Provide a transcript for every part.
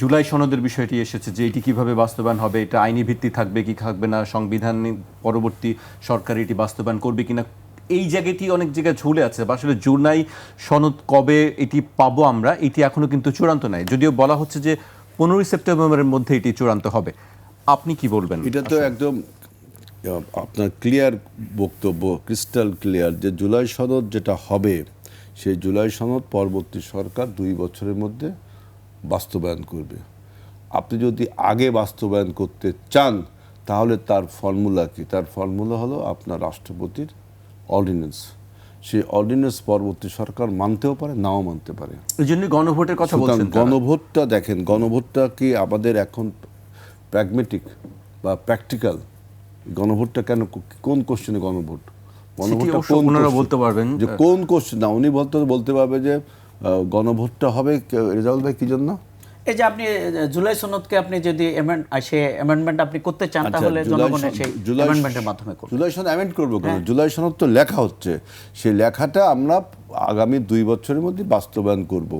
জুলাই সনদের বিষয়টি এসেছে যে এটি কীভাবে বাস্তবায়ন হবে এটা আইনি ভিত্তি থাকবে কি থাকবে না সংবিধান পরবর্তী সরকার এটি বাস্তবায়ন করবে কিনা এই জায়গাটি অনেক জায়গায় ঝুলে আছে। বা আসলে জুলাই সনদ কবে এটি পাবো আমরা এটি এখনও কিন্তু চূড়ান্ত নাই। যদিও বলা হচ্ছে যে পনেরোই সেপ্টেম্বরের মধ্যে এটি চূড়ান্ত হবে। আপনি কি বলবেন? এটা তো একদম আপনার ক্লিয়ার বক্তব্য ক্রিস্টাল ক্লিয়ার যে জুলাই সনদ যেটা হবে সেই জুলাই সনদ পরবর্তী সরকার দুই বছরের মধ্যে বাস্তবায়ন করবে। আপনি যদি আগে বাস্তবায়ন করতে চান তাহলে তার ফর্মুলা কি? তার ফর্মুলা হলো আপনার রাষ্ট্রপতির অর্ডিন্যান্স। সেই অর্ডিন্যান্স পরবর্তী সরকার মানতেও পারে নাও মানতে পারে। এই জন্য গণভোটের কথা বলছেন গণভোটটা দেখেন গণভোটটা কি আমাদের এখন প্র্যাগমেটিক বা প্র্যাকটিক্যাল গণভোটটা কেন কোন কোশ্চেনে গণভোট? গণভোটটা কোন বলতে পারবেন। যে কোন কোশ্চেন না উনি বলতে বলতে পারবে যে গণভোটটা হবে রেজাউল ভাই কি জন্য এই যে আপনি জুলাই সনদকে আপনি যদি সে অ্যামেন্ডমেন্ট আপনি করতে চান আচ্ছা, তাহলে জনগণের সেই অ্যামেন্ডমেন্টের মাধ্যমে করুন। জুলাই সনদ অ্যামেন্ড করব কেন? জুলাই সনদ তো লেখা হচ্ছে। সেই লেখাটা আমরা আগামী দুই বছরের মধ্যে বাস্তবায়ন করব।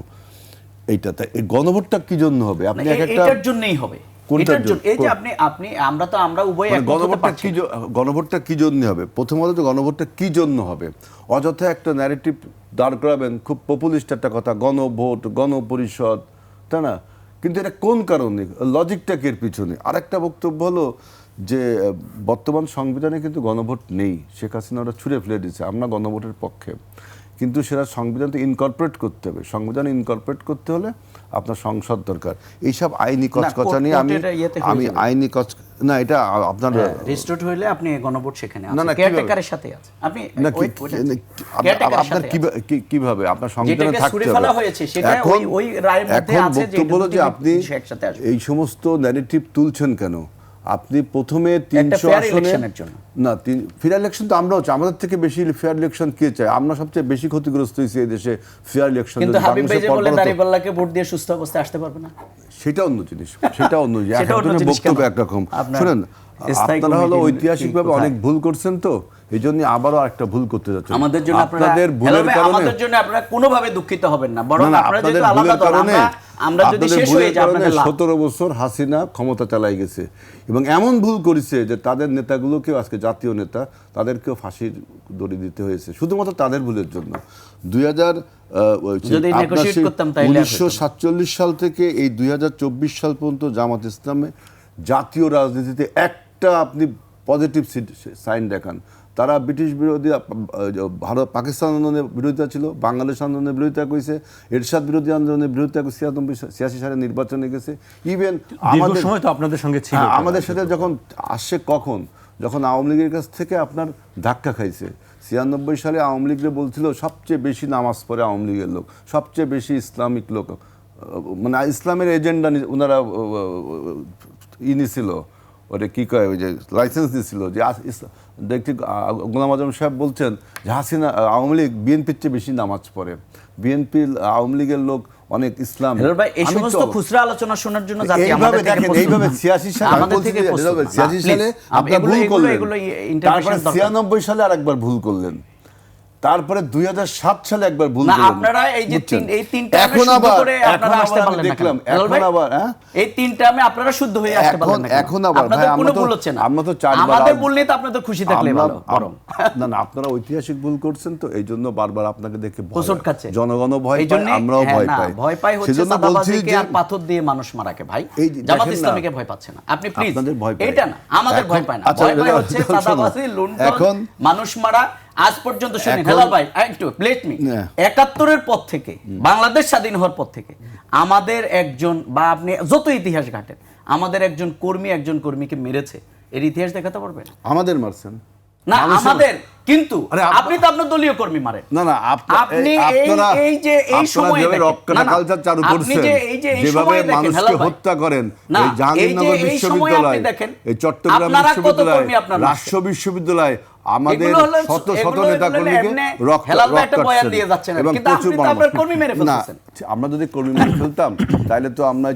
এইটা তাই গণভোটটা কি জন্য হবে? আপনি এক একটা জন্যই হবে। কোনটার এটার জন্য এই যে জন্য? আপনি আপনি আমরা তো আমরা উভয় মানে গণভোটটা কি গণভোটটা কি জন্য হবে? প্রথমত তো গণভোটটা কি জন্য হবে? অযথা একটা ন্যারেটিভ দাঁড় করাবেন খুব পপুলিস্ট একটা কথা গণভোট গণপরিষদ তাই না? কিন্তু এটা কোন কারণে? লজিকটা এর পিছনে? আরেকটা বক্তব্য হলো যে বর্তমান সংবিধানে কিন্তু গণভোট নেই। শেখ হাসিনা ওরা ছুঁড়ে ফেলে দিয়েছে। আমরা গণভোটের পক্ষে। কিন্তু সেটা সংবিধান তো ইনকর্পোরেট করতে হবে। সংবিধান ইনকর্পোরেট করতে হলে আপনার সংসদ দরকার। এইসব আইনি কচকচা নিয়ে আমি হয়ে আমি আইনি কচ না এটা আপনার রেজিস্টার্ড হইলে আপনি গণভোট সেখানে না, আছে না, কেয়ারটেকারের সাথে আছে আপনি না কি- আপনার কীভাবে? আপনার সংবিধানে থাকতে হবে। ফেলা হয়েছে, সেটা ওই- ওই রায়ের মধ্যে আছে যে বক্তব্য যে আপনি। এই সমস্ত ন্যারেটিভ তুলছেন কেন? আপনি প্রথমে তিনশো আসনে জন্য। না ফেয়ার ইলেকশন তো আমরাও চাই। আমাদের থেকে বেশি ফেয়ার ইলেকশন কে চাই আমরা সবচেয়ে বেশি ক্ষতিগ্রস্ত হয়েছি এই দেশে ফেয়ার ইলেকশন কিন্তু হাবিব ভাই যে বলে দাঁড়িপাল্লাকে ভোট দিয়ে সুস্থ অবস্থায় আসতে পারবে না। সেটা অন্য জিনিস। সেটা অন্য জিনিস। একজনের বক্তব্য? একরকম। শুনেন আপনারা হলো ঐতিহাসিকভাবে অনেক ভুল করছেন তো। এই জন্য আবারও একটা ভুল করতে আমাদের জন্য আপনাদের ভুলের কারণে আমাদের জন্য আপনারা কোনোভাবে দুঃখিত হবেন না বরং আপনারা যেহেতু আলাদা কারণে আমরা যদি শেষ হয়ে আপনাদের বছর হাসিনা ক্ষমতা চালাই গেছে। এবং এমন ভুল করেছে যে তাদের নেতাগুলোকেও আজকে জাতীয় নেতা তাদেরকেও ফাঁসির দড়ি দিতে হয়েছে। শুধুমাত্র তাদের ভুলের জন্য। দুই হাজার যদি negotiate করতাম তাইলে আর হতো উনিশশো সাতচল্লিশ সাল থেকে এই দুই হাজার চব্বিশ সাল পর্যন্ত জামাত ইসলামে জাতীয় রাজনীতিতে একটা আপনি পজিটিভ সাইন দেখান। তারা ব্রিটিশ বিরোধী ভারত পাকিস্তান আন্দোলনের বিরোধিতা ছিল বাংলাদেশ আন্দোলনের বিরোধিতা করেছে এরশাদ বিরোধী আন্দোলনের বিরোধিতা করে ছিয়ানব্বই ছিয়াশি সালে নির্বাচনে গেছে। ইভেন আমাদের সময় তো আপনাদের সঙ্গে ছিল। হ্যাঁ, আমাদের সাথে যখন আসছে কখন যখন আওয়ামী লীগের কাছ থেকে আপনার ধাক্কা খাইছে। ছিয়ানব্বই সালে আওয়ামী লীগরে বলছিল সবচেয়ে বেশি নামাজ পড়ে আওয়ামী লীগের লোক সবচেয়ে বেশি ইসলামিক লোক। মানে ইসলামের এজেন্ডা ওনারা ই নিছিল। ওটা কি কয় ওই যে লাইসেন্স দিয়েছিল যে দেখছি গোলাম আজম সাহেব বলছেন যে হাসিনা আওয়ামী লীগ বিএনপির চেয়ে বেশি নামাজ পড়ে। বিএনপি আওয়ামী লীগের লোক অনেক ইসলাম। ভাই এই সমস্ত খুচরা আলোচনা শোনার জন্য জাতি আমাদের দেখেন এইভাবে 86 সালে আমাদের বলছি থেকে যে, প্রস্তুত এভাবে না। 86 সালে আপনি ভুল করলেন। তারপরে 96 সালে আরেকবার ভুল করলেন। তারপরে 2007 সালে একবার ভুল আপনারা এই যে এই তিনটা এখন আবার আপনারা আসতে পারলেন দেখলাম। এখন আবার এই তিনটা আমি আপনারা শুদ্ধ হয়ে আসতে পারলেন এখন আবার ভাই, আমরা তো- ভুল হচ্ছে না। আমরা তো চারবার আমাদের আগ- তো আপনাদের খুশি থাকলে ভালো না না আপনারা ঐতিহাসিক ভুল করছেন তো এই জন্য বারবার আপনাকে দেখে ভয় খাচ্ছে। জনগণও ভয় পায় আমরাও হ্যাঁ, ভয় পাই। ভয় পাই হচ্ছে সেজন্য বলছি যে আর পাথর দিয়ে মানুষ মারাকে ভাই। জামাত ইসলামীকে ভয় পাচ্ছে না। আপনি প্লিজ আপনাদের ভয়। এটা না আমাদের ভয় পায় না। আচ্ছা, ভয় পায় হচ্ছে লুণ্ঠন মানুষ মারা আজ পর্যন্ত এখন- হেলাল ভাই একটু প্লেট মি। একাত্তরের পর থেকে বাংলাদেশ স্বাধীন হওয়ার পর থেকে আমাদের একজন বা আপনি যত ইতিহাস ঘাটেন আমাদের একজন কর্মী একজন কর্মীকে মেরেছে। এর ইতিহাস দেখাতে পারবেন? আমাদের মারছেন। না আমাদের। কিন্তু আপনি তো আপনার দলীয় কর্মী মারেন। না না আপনি এই- এই যে এই সময়ে কালচার চালু আপনি করছেন, যে এই যে এই যেভাবে মানুষকে হত্যা করেন, এই জাহাঙ্গীরনগর বিশ্ববিদ্যালয়, দেখেন, এই চট্টগ্রাম বিশ্ববিদ্যালয়, আপনার রাষ্ট্র বিশ্ববিদ্যালয় আমাদের শত শত নেতা কর্মীকে এবং প্রচুর না, আমরা যদি কর্মী মেরে ফেলতাম তাহলে তো আমরা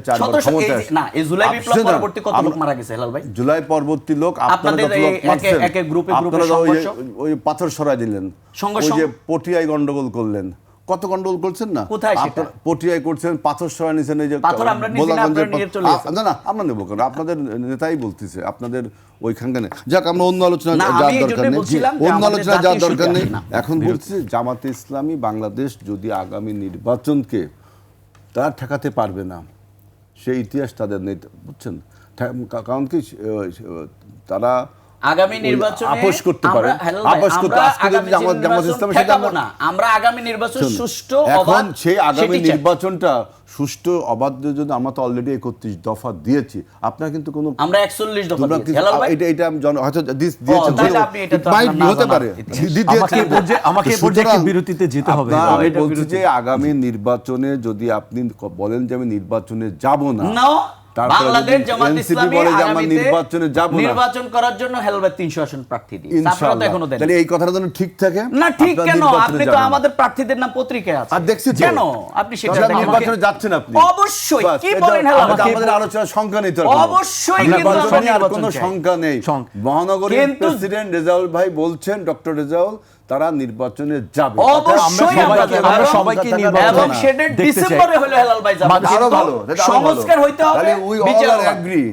না এই জুলাই বিপ্লব পরবর্তী কত লোক মারা গেছে হেলাল ভাই? জুলাই পরবর্তী লোক আপনারা লোক মারছেন? ওই পাথর সরাই দিলেন ওই যে পটিয়ায় গন্ডগোল করলেন। কত গন্ডগোল করছেন না কোথায় সেটা? পটিয়ায় করছেন পাথর সরাই নিছেন এই যে পাথর আমরা নিছি না, আপনারা নিয়ে চলে গেছেন। না না আমরা নেব কেন আপনাদের নেতাই বলতেছে আপনাদের ওইখানকানে যাক আমরা অন্য আলোচনা যাওয়ার দরকার নেই অন্য আলোচনা যাওয়ার দরকার নেই। এখন বলছি জামাতে ইসলামী বাংলাদেশ যদি আগামী নির্বাচনকে তারা ঠেকাতে পারবে না সেই ইতিহাস তাদের নেই বুঝছেন কারণ কি তারা আগামী নির্বাচনে আপোষ করতে পারে আপোষ করতে আজকে যদি জামাত জামাত ইসলামের সাথে আমরা- না আমরা আগামী নির্বাচন সুষ্ঠু এখন সেই আগামী নির্বাচনটা সুষ্ঠু অবাধ জন্য আমরা তো অলরেডি একত্রিশ দফা দিয়েছি আপনার কিন্তু কোনো আমরা 41 দফা দিয়েছি। এটা এটা আমি জন- হয়তো দিস- দিয়েছেন, হতে পারে। আমাকে বিরতিতে যেতে হবে। আমি বলছি যে আগামী নির্বাচনে যদি আপনি বলেন যে আমি নির্বাচনে যাব না বাংলাদেশ জামাত ইসলামী বলে যে আমরা আগামীতে নির্বাচনে যাব নির্বাচন করার জন্য হেলমেট 300 আসন প্রার্থী দিয়ে। আপনারা তো এখনও দেন তাহলে এই কথাটা যেন ঠিক থাকে? না ঠিক কেন? আপনি তো আমাদের প্রার্থীদের নাম পত্রিকায় আছে। আর দেখছি কেন? আপনি সেটা নির্বাচনে যাচ্ছেন আপনি। অবশ্যই। কি বলেন হেলাল আমাদের- ভাই? সংখ্যা অবশ্যই নির্বাচনে আর কোনো সংখ্যা নেই। মহানগরীর প্রেসিডেন্ট রেজাউল ভাই বলছেন ডক্টর রেজাউল তারা নির্বাচনে যাবে আমরা আমরা সবাইকে- এবং- সবাইকে এবং নির্বাচনে এবং না। সেটা ডিসেম্বরে হলো হেলাল ভাই যাবে আরও ভালো এটা আরও ভালো। সংস্কার হইতে হবে উই অল আর হবে। এগ্রি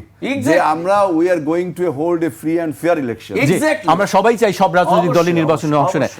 যে আমরা we are going to hold a free and fair election আমরা সবাই চাই সব রাজনৈতিক দলের নির্বাচনে অংশ নেয়।